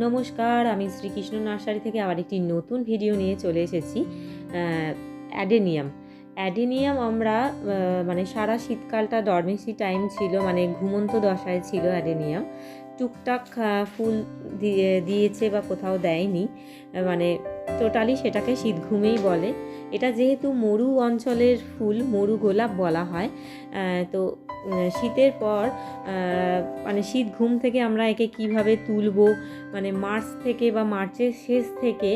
নমস্কার, আমি শ্রীকৃষ্ণ নার্সারি থেকে আবার একটি নতুন ভিডিও নিয়ে চলে এসেছি অ্যাডেনিয়াম। অ্যাডেনিয়াম আমরা মানে সারা শীতকালটা ডরমেসি টাইম ছিল মানে ঘুমন্ত দশায় ছিল অ্যাডেনিয়াম। টুকটাক ফুল দিয়ে, দিয়েছে বা কোথাও দেয়নি মানে টোটালি সেটাকে শীত ঘুমেই বলে। এটা যেহেতু মরু অঞ্চলের ফুল, মরু গোলাপ বলা হয় তো শীতের পর মানে শীত ঘুম থেকে আমরা একে কীভাবে তুলবো মানে মার্চ থেকে বা মার্চের শেষ থেকে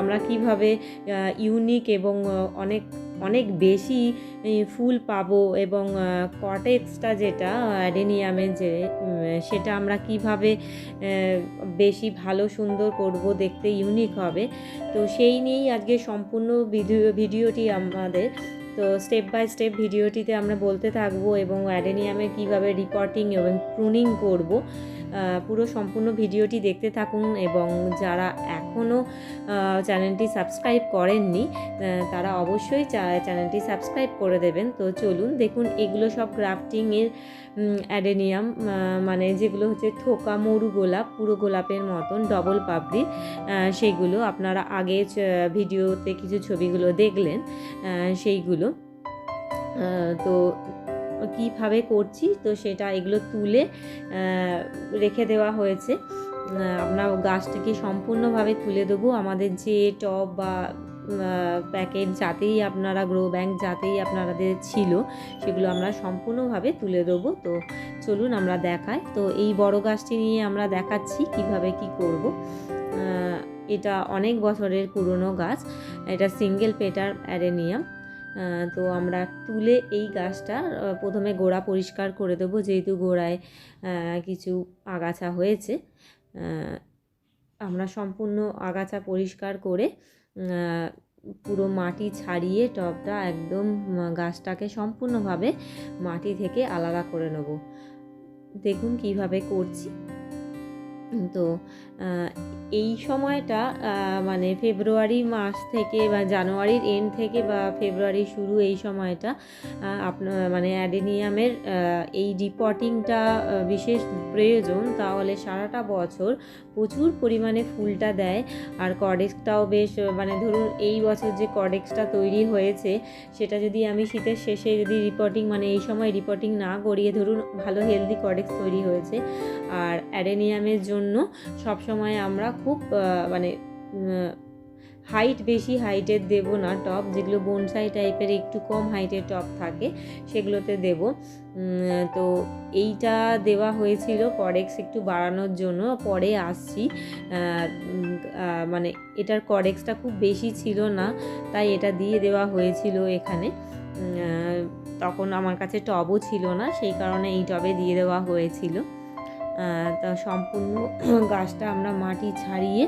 আমরা কীভাবে ইউনিক এবং অনেক অনেক বেশি ফুল পাবো এবং কটেক্সটা যেটা অ্যাডেনিয়ামের যে সেটা আমরা কীভাবে বেশি ভালো সুন্দর করব, দেখতে ইউনিক হবে। তো সেই নিয়েই আজকে সম্পূর্ণ ভিডিও, ভিডিওটি আমাদের। তো স্টেপ বাই স্টেপ ভিডিওটিতে আমরা বলতে থাকব এবং অ্যাডেনিয়ামে কীভাবে রিপোর্টিং এবং প্রুনিং করব। পুরো সম্পূর্ণ ভিডিওটি দেখতে থাকুন এবং যারা এখনও চ্যানেলটি সাবস্ক্রাইব করেননি তারা অবশ্যই চ্যানেলটি সাবস্ক্রাইব করে দেবেন। তো চলুন দেখুন এগুলো সব গ্রাফটিংয়ের অ্যাডেনিয়াম মানে যেগুলো হচ্ছে থোকা মরু গোলাপ পুরো গোলাপের মতন ডবল পাপড়ির আহ, সেইগুলো আপনারা আগে ভিডিওতে কিছু ছবিগুলো দেখলেন সেইগুলো। তো কীভাবে করছি তো সেটা এগুলো তুলে রেখে দেওয়া হয়েছে। আমরা গাছটাকে সম্পূর্ণভাবে তুলে দেবো। আমাদের যে টব বা প্যাকেট যাতেই আপনারা গ্রো ব্যাংক যাতেই আপনাদের ছিল, সেগুলো আমরা সম্পূর্ণভাবে তুলে দেবো। তো চলুন আমরা দেখাই। তো এই বড় গাছটি নিয়ে আমরা দেখাচ্ছি কীভাবে কি করব। এটা অনেক বছরের পুরনো গাছ। এটা সিঙ্গেল পেটার অ্যারেনিয়াম তো আমরা তুলে এই গাছটা প্রথমে গোড়া পরিষ্কার করে দেবো, যেহেতু গোড়ায় কিছু আগাছা হয়েছে। আমরা সম্পূর্ণ আগাছা পরিষ্কার করে পুরো মাটি ছাড়িয়ে টবটা একদম গাছটাকে সম্পূর্ণভাবে মাটি থেকে আলাদা করে নেব। দেখুন কীভাবে করছি। তো এই সময়টা মানে ফেব্রুয়ারি মাস থেকে বা জানুয়ারির এন্ড থেকে বা ফেব্রুয়ারি শুরু এই সময়টা আপনার মানে অ্যাডেনিয়ামের এই রিপোর্টিংটা বিশেষ প্রয়োজন, তাহলে সারাটা বছর প্রচুর পরিমাণে ফুলটা দেয়। আর কডেক্সটাও বেশ মানে ধরুন এই বছর যে কডেক্সটা তৈরি হয়েছে, সেটা যদি আমি শীতের শেষে যদি রিপোর্টিং মানে এই সময় রিপোর্টিং না করিয়ে ধরুন ভালো হেলদি কডেক্স তৈরি হয়েছে, আর অ্যাডেনিয়ামের জন্য সব সময় আমরা খুব মানে হাইট বেশি হাইটের দেব না টপ যেগুলো বনসাই টাইপের একটু কম হাইটের টপ থাকে, সেগুলোতে দেব। তো এইটা দেওয়া হয়েছিল করেক্স একটু বাড়ানোর জন্য, পরে আসছি। মানে এটার করেক্সটা খুব বেশি ছিল না, তাই এটা দিয়ে দেওয়া হয়েছিল এখানে। তখন আমার কাছে টবও ছিল না, সেই কারণে এই টবে দিয়ে দেওয়া হয়েছিল। তা সম্পূর্ণ গাছটা আমরা মাটি ছাড়িয়ে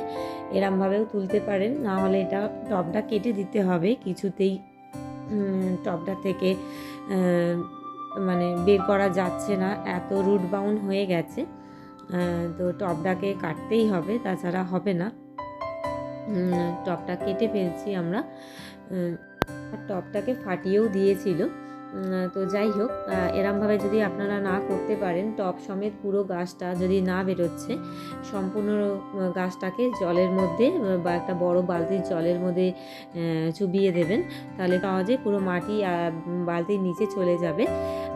এরমভাবেও তুলতে পারেন। না হলে এটা টবটা কেটে দিতে হবে। কিছুতেই টবটা থেকে মানে বের করা যাচ্ছে না। এত রুট বাউন্ড হয়ে গেছে। তো টবটাকে কাটতেই হবে। তাছাড়া হবে না। টবটা কেটে ফেলছি আমরা। টবটাকে ফাটিয়েও দিয়েছিল। তো যাই হোক এরমভাবে যদি আপনারা না করতে পারেন, টপ সমেত পুরো গাছটা যদি না বেরোচ্ছে, সম্পূর্ণ গাছটাকে জলের মধ্যে বা একটা বড় বালতির জলের মধ্যে চুবিয়ে দেবেন, তাহলে সহজে পুরো মাটি বালতির নিচে চলে যাবে।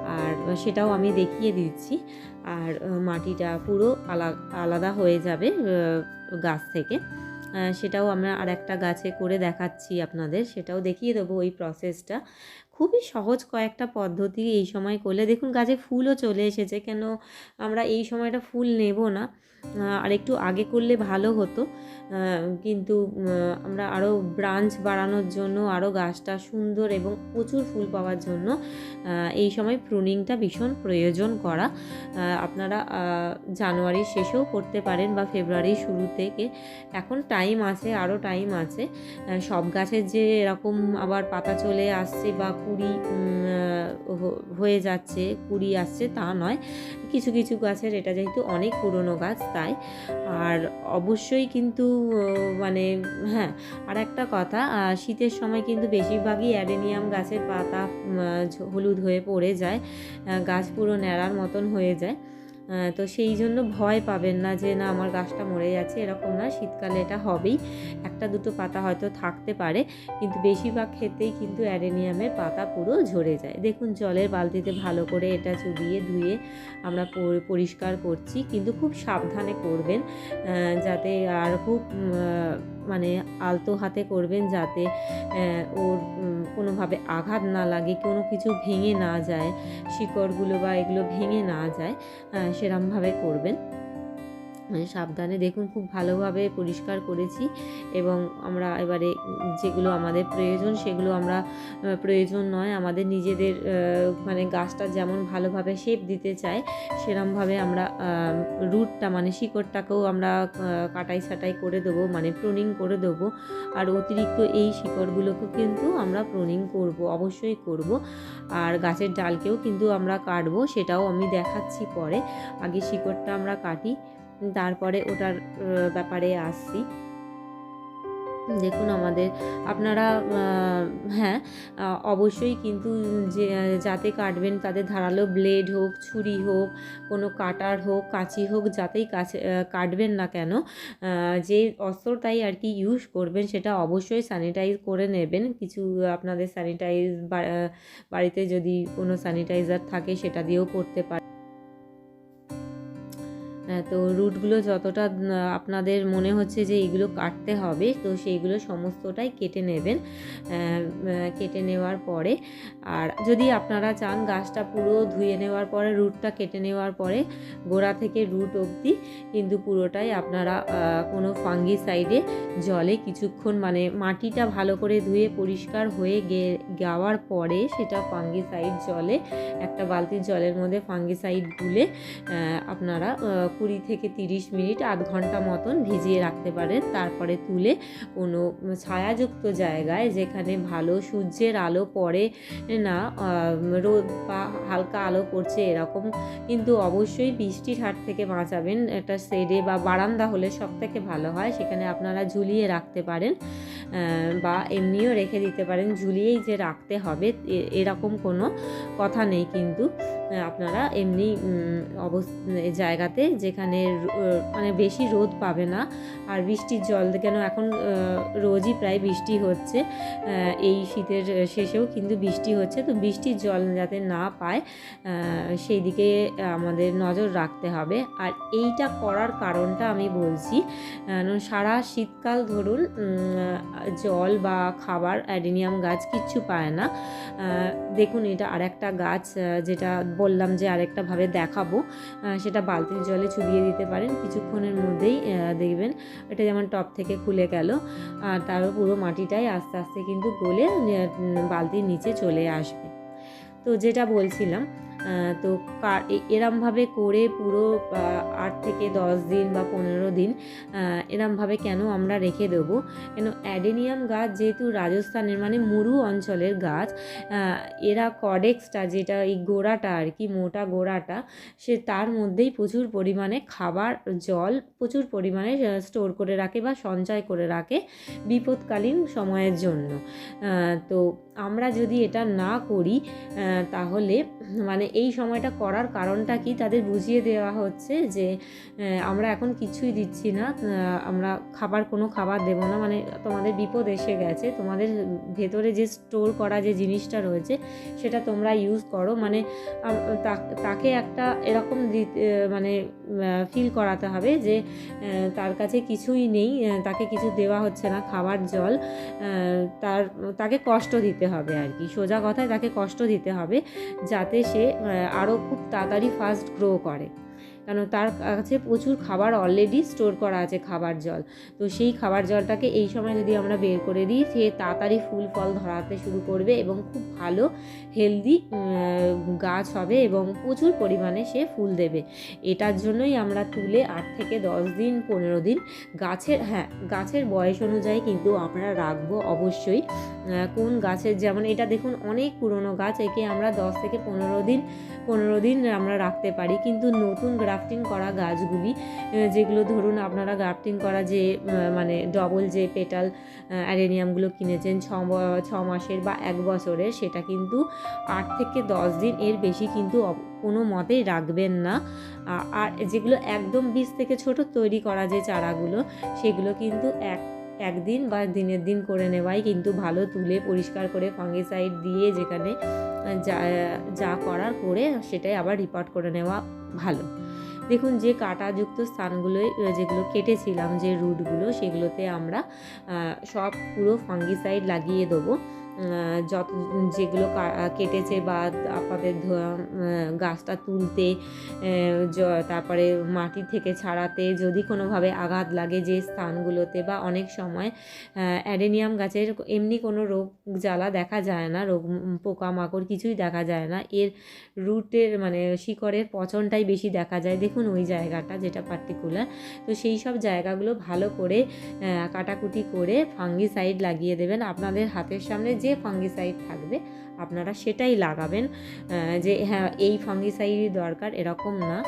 আর সেটাও আমি দেখিয়ে দিচ্ছি। আর মাটিটা পুরো আলা- আলাদা হয়ে যাবে গাছ থেকে। সেটাও আমরা আর একটা গাছে করে দেখাচ্ছি আপনাদের, সেটাও দেখিয়ে দেবো ওই প্রসেসটা খুবই সহজ কয়েকটা পদ্ধতি এই সময় করলে। দেখুন, গাছে ফুলও চলে এসেছে। কেন আমরা এই সময়টা ফুল নেব না? আর একটু আগে করলে ভালো হতো। কিন্তু আমরা আরও ব্রাঞ্চ বাড়ানোর জন্য আরও গাছটা সুন্দর এবং প্রচুর ফুল পাওয়ার জন্য এই সময় প্রুনিংটা ভীষণ প্রয়োজন করা। আপনারা জানুয়ারির শেষেও করতে পারেন বা ফেব্রুয়ারির শুরু থেকে। এখন টাইম আছে আরও টাইম আছে। সব গাছের যে এরকম আবার পাতা চলে আসছে বা কুড়ি হয়ে যাচ্ছে, কুড়ি আসছে, তা নয়। কিছু কিছু গাছের এটা যেহেতু অনেক পুরনো গাছ, তাই। আর অবশ্যই কিন্তু মানে হ্যাঁ আর একটা কথা শীতের সময় কিন্তু বেশিরভাগই অ্যাডেনিয়াম গাছের পাতা হলুদ হয়ে পড়ে যায় গাছ পুরো ন্যাড়ার মতন হয়ে যায়। তো সেই জন্য ভয় পাবেন না যে, না, আমার গাছটা মরে যাচ্ছে এরকম না, শীতকালে এটা হবেই। একটা দুটো পাতা হয়তো থাকতে পারে, কিন্তু বেশিরভাগ ক্ষেত্রেই কিন্তু অ্যারেনিয়ামের পাতা পুরো ঝরে যায়। দেখুন, জলের বালতিতে ভালো করে এটা চুবিয়ে ধুয়ে আমরা পরিষ্কার করছি, কিন্তু খুব সাবধানে করবেন যাতে আর খুব মানে আলতো হাতে করবেন যাতে ওর কোনোভাবে আঘাত না লাগে, কোনো কিছু ভেঙে না যায়, শিকড়গুলো বা এগুলো ভেঙে না যায়। সেরমভাবে করবেন। সাবধানে দেখুন, খুব ভালোভাবে পরিষ্কার করেছি এবং আমরা এবারে যেগুলো আমাদের প্রয়োজন সেগুলো আমরা প্রয়োজন নয়, আমাদের নিজেদের মানে গাছটা যেমন ভালোভাবে শেপ দিতে চাই সেরমভাবে আমরা রুটটা মানে শিকড়টাকেও আমরা কাটাই ছাটাই করে দেবো মানে প্রুনিং করে দেবো। আর অতিরিক্ত এই শিকড়গুলোকে কিন্তু আমরা প্রুনিং করব, অবশ্যই করব। আর গাছের ডালকেও কিন্তু আমরা কাটবো, সেটাও আমি দেখাচ্ছি পরে। আগে শিকড়টা আমরা কাটি তারপরে ওটার ব্যাপারে আসছি। দেখুন আমাদের, আপনারা হ্যাঁ অবশ্যই কিন্তু যে, যাতে কাটবেন তাদের ধারালো ব্লেড হোক, ছুরি হোক, কোনো কাটার হোক, কাঁচি হোক, যাতেই কাছে কাটবেন না কেন যে অস্ত্রটাই আর কি ইউজ করবেন সেটা অবশ্যই স্যানিটাইজ করে নেবেন। কিছু আপনাদের স্যানিটাইজ বাড়িতে যদি কোনো স্যানিটাইজার থাকে সেটা দিয়েও করতে পারেন তো রুটগুলো যতটা আপনাদের মনে হচ্ছে যে এগুলো কাটতে হবে, তো সেইগুলো সমস্তটাই কেটে নেবেন কেটে নেওয়ার পরে। আর যদি আপনারা চান গাছটা পুরো ধুয়ে নেওয়ার পরে রুটটা কেটে নেওয়ার পরে, গোড়া থেকে রুট অবধি, কিন্তু পুরোটাই আপনারা কোনো ফাঙ্গি সাইডে জলে কিছুক্ষণ মানে মাটিটা ভালো করে ধুয়ে পরিষ্কার হয়ে গে যাওয়ার পরে সেটা ফাঙ্গি সাইড জলে, একটা বালতির জলের মধ্যে ফাঙ্গি সাইড গুলে আপনারা কুড়ি থেকে তিরিশ মিনিট, আধ ঘণ্টা মতন ভিজিয়ে রাখতে পারেন। তারপরে তুলে কোনো ছায়াযুক্ত জায়গায় যেখানে ভালো সূর্যের আলো পড়ে না রোদ বা হালকা আলো পড়ছে এরকম। কিন্তু অবশ্যই বৃষ্টির হাট থেকে বাঁচাবেন। একটা শেডে বা বারান্দা হলে সব থেকে ভালো হয়। সেখানে আপনারা ঝুলিয়ে রাখতে পারেন। বা এমনিও রেখে দিতে পারেন। ঝুলিয়েই যে রাখতে হবে এরকম কোনো কথা নেই কিন্তু। আপনারা এমনি অবস্থ জায়গাতে যেখানে মানে বেশি রোদ পাবে না আর বৃষ্টির জল কেন এখন রোজই প্রায় বৃষ্টি হচ্ছে এই শীতের শেষেও কিন্তু বৃষ্টি হচ্ছে। তো বৃষ্টির জল যাতে না পায় সেই দিকে আমাদের নজর রাখতে হবে। আর এইটা করার কারণটা আমি বলছি সারা শীতকাল ধরুন জল বা খাবার, অ্যাডিনিয়াম গাছ কিচ্ছু পায় না। দেখুন, এটা আরেকটা গাছ যেটা বললাম যে আরেকটা ভাবে দেখাবো। সেটা বালতির জলে চুবিয়ে দিতে পারেন। কিছুক্ষণের মধ্যেই দেখবেন এটা যেমন টপ থেকে খুলে গেল। আর তার পুরো মাটিটাই আস্তে আস্তে কিন্তু গলে বালতির নিচে চলে আসবে। তো যেটা বলছিলাম তো এরমভাবে করে পুরো আট থেকে দশ দিন বা পনেরো দিন এরমভাবে কেন আমরা রেখে দেবো? কেন অ্যাডেনিয়াম গাছ যেহেতু রাজস্থানের মানে মরু অঞ্চলের গাছ এরা কডেক্সটা যেটা এই গোড়াটা আর কি, মোটা গোড়াটা, সে তার মধ্যেই প্রচুর পরিমাণে খাবার, জল প্রচুর পরিমাণে স্টোর করে রাখে বা সঞ্চয় করে রাখে বিপদকালীন সময়ের জন্য। তো আমরা যদি এটা না করি তাহলে মানে এই সময়টা করার কারণটা কি? তাদের বুঝিয়ে দেওয়া হচ্ছে যে আমরা এখন কিছুই দিচ্ছি না আমরা খাবার কোনো খাবার দেবো না। মানে তোমাদের বিপদ এসে গেছে, তোমাদের ভেতরে যে স্টোর করা যে জিনিসটা রয়েছে, সেটা তোমরা ইউজ করো। মানে তাকে একটা এরকম মানে ফিল করাতে হবে যে তার কাছে কিছুই নেই তাকে কিছু দেওয়া হচ্ছে না, খাবার, জল তার, তাকে কষ্ট দিতে হবে আর কি। সোজা কথায় তাকে কষ্ট দিতে হবে যাতে সে আরও খুব তাড়াতাড়ি ফাস্ট গ্রো করে। কারণ তার কাছে প্রচুর খাবার অলরেডি স্টোর করা আছে খাবার জল। তো সেই খাবার জলটাকে এই সময় যদি আমরা বের করে দিই, সে তাড়াতাড়ি ফুল ফল ধরাতে শুরু করবে এবং খুব ভালো হেলদি গাছ হবে এবং প্রচুর পরিমাণে সে ফুল দেবে। এটার জন্যই আমরা তুলে আট থেকে দশ দিন, পনেরো দিন গাছের হ্যাঁ গাছের বয়স অনুযায়ী কিন্তু আমরা রাখব অবশ্যই। কোন গাছের, যেমন এটা দেখুন অনেক পুরনো গাছ, একে আমরা দশ থেকে পনেরো দিন পনেরো দিন আমরা রাখতে পারি। কিন্তু নতুন গ্রাফ গ্রাফটিং করা গাছগুলি যেগুলো ধরুন আপনারা গ্রাফটিং করা যে মানে ডবল যে পেটাল অ্যারেনিয়ামগুলো কিনেছেন ছ ছ মাসের বা এক বছরের, সেটা কিন্তু আট থেকে দশ দিন এর বেশি কিন্তু কোনো মতেই রাখবেন না। আর যেগুলো একদম বীজ থেকে ছোট তৈরি করা যে চারাগুলো, সেগুলো কিন্তু এক, একদিন বা দিনের দিন করে নেওয়াই কিন্তু ভালো। তুলে পরিষ্কার করে ফাঙ্গিসাইড দিয়ে যেখানে যা যা করার করে সেটাই আবার রিপোর্ট করে নেওয়া ভালো। দেখুন যে কাঁটাযুক্ত স্থানগুলোয় আহ, যেগুলো কেটেছিলাম যে রুটগুলো সেগুলোতে আমরা সব পুরো ফাঙ্গিসাইড লাগিয়ে দেবো। যত যেগুলো কেটেছে বা আপনাদের গাছটা তুলতে তারপরে মাটি থেকে ছাড়াতে, যদি কোনোভাবে আঘাত লাগে যে স্থানগুলোতে বা অনেক সময় অ্যাডেনিয়াম গাছের এমনি কোনো রোগ জ্বালা দেখা যায় না, রোগ পোকামাকড় কিছুই দেখা যায় না। এর রুটের মানে শিকড়ের পচনটাই বেশি দেখা যায়। দেখুন ওই জায়গাটা যেটা পার্টিকুলার তো সেই সব জায়গাগুলো ভালো করে কাটাকুটি করে ফাঙ্গিসাইড লাগিয়ে দেবেন। আপনাদের হাতের সামনে যে ফাঙ্গিসাইড থাকবে আপনারা সেটাই লাগাবেন যে হ্যাঁ এই ফাঙ্গিসাইডই দরকার এরকম না।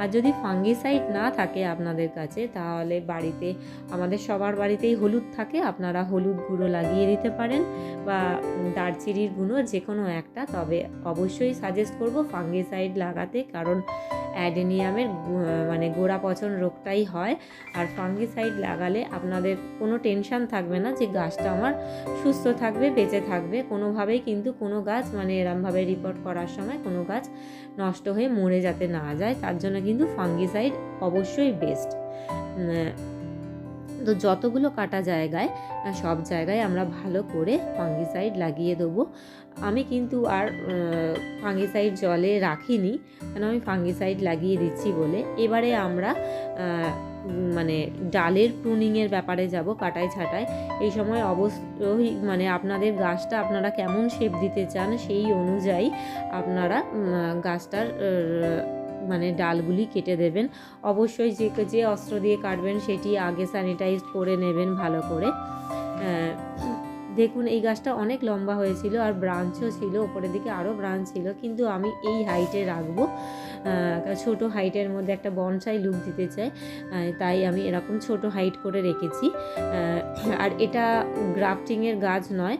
আর যদি ফাঙ্গিসাইড না থাকে আপনাদের কাছে, তাহলে বাড়িতে, আমাদের সবার বাড়িতেই হলুদ থাকে, আপনারা হলুদ গুঁড়ো লাগিয়ে দিতে পারেন বা দারচিনির গুঁড়ো যে কোনো একটা, তবে অবশ্যই সাজেস্ট করব ফাঙ্গিসাইড লাগাতে, কারণ অ্যাডেনিয়ামের মানে গোড়া পচন রোগটাই হয়। আর ফাঙ্গিসাইড লাগালে আপনাদের কোনো টেনশন থাকবে না যে গাছটা আমার সুস্থ থাকবে, বেঁচে থাকবে। কোনোভাবেই কিন্তু কোনো গাছ মানে এরমভাবে রিপোর্ট করার সময় কোনো গাছ নষ্ট হয়ে মরে যাতে না যায়, তার জন্য কিন্তু ফাঙ্গিসাইড অবশ্যই বেস্ট তো যতগুলো কাটা জায়গায় সব জায়গায় আমরা ভালো করে ফাঙ্গিসাইড লাগিয়ে দেবো। আমি কিন্তু আর ফাঙ্গিসাইড জলে রাখিনি কেন আমি ফাঙ্গিসাইড লাগিয়ে দিচ্ছি বলে। এবারে আমরা মানে ডালের প্রুনিংয়ের ব্যাপারে যাব কাটাই ছাটাই এই সময় অবশ্যই মানে আপনাদের গাছটা আপনারা কেমন শেপ দিতে চান সেই অনুযায়ী আপনারা গাছটার মানে ডালগুলি কেটে দেবেন। অবশ্যই যে যে অস্ত্র দিয়ে কাটবেন সেটি আগে স্যানিটাইজ করে নেবেন ভালো করে। দেখুন, এই গাছটা অনেক লম্বা হয়েছিল আর ব্রাঞ্চও ছিল ওপরের দিকে আরও ব্রাঞ্চ ছিল, কিন্তু আমি এই হাইটে রাখব। ছোট হাইটের মধ্যে একটা বনসাই লুক দিতে চাই তাই আমি এরকম ছোট হাইট করে রেখেছি। আর এটা গ্রাফটিংয়ের গাছ নয়,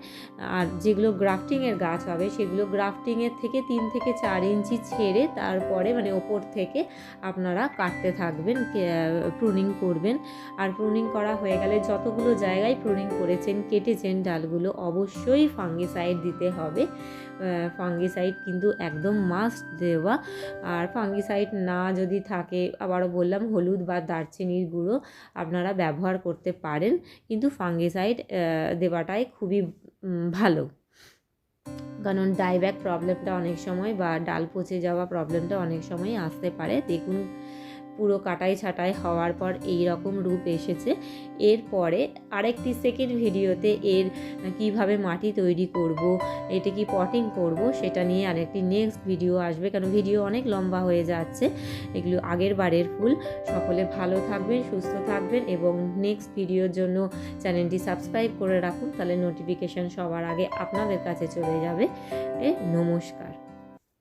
আর যেগুলো গ্রাফটিংয়ের গাছ হবে, সেগুলো গ্রাফটিংয়ের থেকে তিন থেকে চার ইঞ্চি ছেড়ে তারপরে মানে ওপর থেকে আপনারা কাটতে থাকবেন প্রুনিং করবেন। আর প্রুনিং করা হয়ে গেলে যতগুলো জায়গায় প্রুনিং করেছেন, কেটেছেন ডালগুলো অবশ্যই ফাঙ্গিসাইড দিতে হবে। ফাঙ্গিসাইড কিন্তু একদম মাস্ট দেওয়া। আর ফাঙ্গিসাইড না যদি থাকে, আবারও বললাম, হলুদ বা দারচিনির গুঁড়ো আপনারা ব্যবহার করতে পারেন। কিন্তু ফাঙ্গিসাইড দেওয়াটাই খুবই ভালো। কারণ ডাইব্যাক প্রবলেমটা অনেক সময় বা ডাল পচে যাওয়া প্রবলেমটা অনেক সময় আসতে পারে। দেখুন পুরো কাটাই ছাটাই হওয়ার পর এই রকম রূপ এসেছে। এরপরে আরেকটি সেকেন্ড ভিডিওতে এর কীভাবে মাটি তৈরি করব, এটা কি পটিং করব, সেটা নিয়ে আরেকটি নেক্সট ভিডিও আসবে, কারণ ভিডিও অনেক লম্বা হয়ে যাচ্ছে। এগুলো আগের বারের ফুল। সকলে ভালো থাকবেন, সুস্থ থাকবেন এবং নেক্সট ভিডিওর জন্য চ্যানেলটি সাবস্ক্রাইব করে রাখুন, তাহলে নোটিফিকেশান সবার আগে আপনাদের কাছে চলে যাবে। নমস্কার।